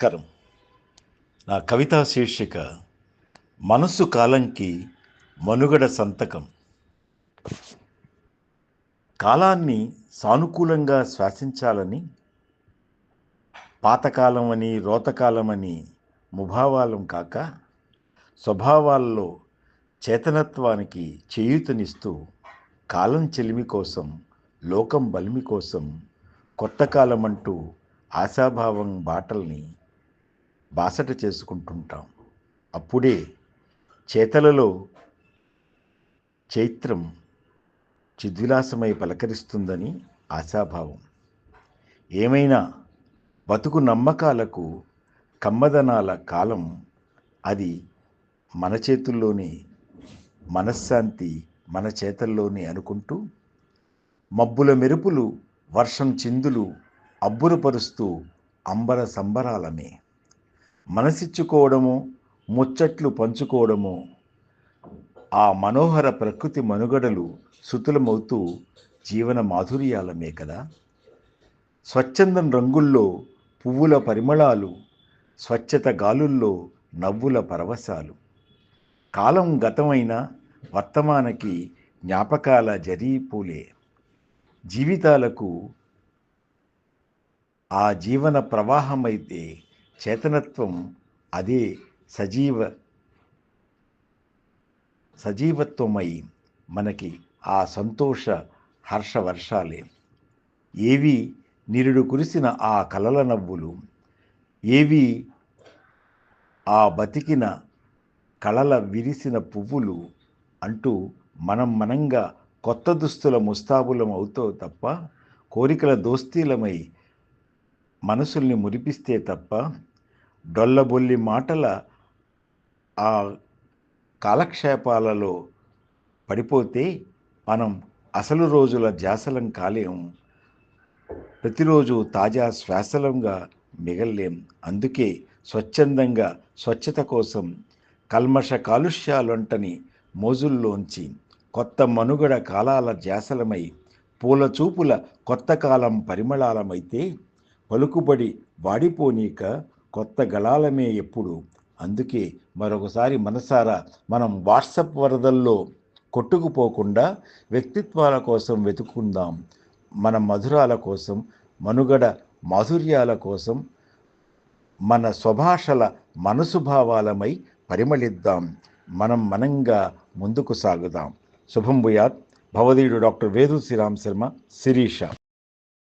నమస్కారం. నా కవితా శీర్షిక మనస్సు కాలంకి మనుగడ సంతకం. కాలాన్ని సానుకూలంగా శ్వాసించాలని పాతకాలం అని రోతకాలమని ముభావాలం కాక స్వభావాల్లో చేతనత్వానికి చేయూతనిస్తూ కాలం చెలిమి కోసం లోకం బలిమి కోసం కొత్త కాలం అంటూ ఆశాభావం బాటల్ని బాసట చేసుకుంటుంటాం. అప్పుడే చేతలలో చైత్రం చిద్విలాసమై పలకరిస్తుందని ఆశాభావం. ఏమైనా బతుకు నమ్మకాలకు కమ్మదనాల కాలం అది మన చేతుల్లోనే మనశ్శాంతి మన చేతల్లోనే అనుకుంటూ మబ్బుల మెరుపులు వర్షం చిందులు అబ్బురపరుస్తూ అంబర సంబరాలమే. మనసిచ్చుకోవడము ముచ్చట్లు పంచుకోవడము ఆ మనోహర ప్రకృతి మనుగడలు శృతులమవుతూ జీవన మాధుర్యాలమే కదా. స్వచ్ఛందం రంగుల్లో పువ్వుల పరిమళాలు స్వచ్ఛత గాలుల్లో నవ్వుల పరవశాలు. కాలం గతమైన వర్తమానకి జ్ఞాపకాల జరీపూలే. జీవితాలకు ఆ జీవన ప్రవాహమైతే చేతనత్వం అదే సజీవ సజీవత్వమై మనకి ఆ సంతోష హర్ష వర్షాలే. ఏవి నిరుడు కురిసిన ఆ కలల నవ్వులు ఏవి ఆ బతికిన కళల విరిసిన పువ్వులు అంటూ మనం మనంగా కొత్త దుస్తుల ముస్తాబులం అవుతావు తప్ప కోరికల దోస్తీలమై మనసుల్ని మురిపిస్తే తప్ప డొల్లబొల్లి మాటల ఆ కాలక్షేపాలలో పడిపోతే మనం అసలు రోజుల జాసలం కాలేం. ప్రతిరోజు తాజా శ్వాసలంగా మిగల్లేం. అందుకే స్వచ్ఛందంగా స్వచ్ఛత కోసం కల్మష కాలుష్యాలంటని మోజుల్లోంచి కొత్త మనుగడ కాలాల జాసలమై పూల చూపుల కొత్త కాలం పరిమళాలమైతే పలుకుబడి వాడిపోనీక కొత్త గళాలమే ఎప్పుడు. అందుకే మరొకసారి మనసారా మనం వాట్సప్ వరదల్లో కొట్టుకుపోకుండా వ్యక్తిత్వాల కోసం వెతుకుందాం మన మధురాల కోసం మనుగడ మాధుర్యాల కోసం మన స్వభాషల మనసుభావాలమై పరిమళిద్దాం. మనం మనంగా ముందుకు సాగుదాం. శుభం భూయాత్. భవదీయుడు డాక్టర్ వేదు శ్రీరామ్ శర్మ శిరీష.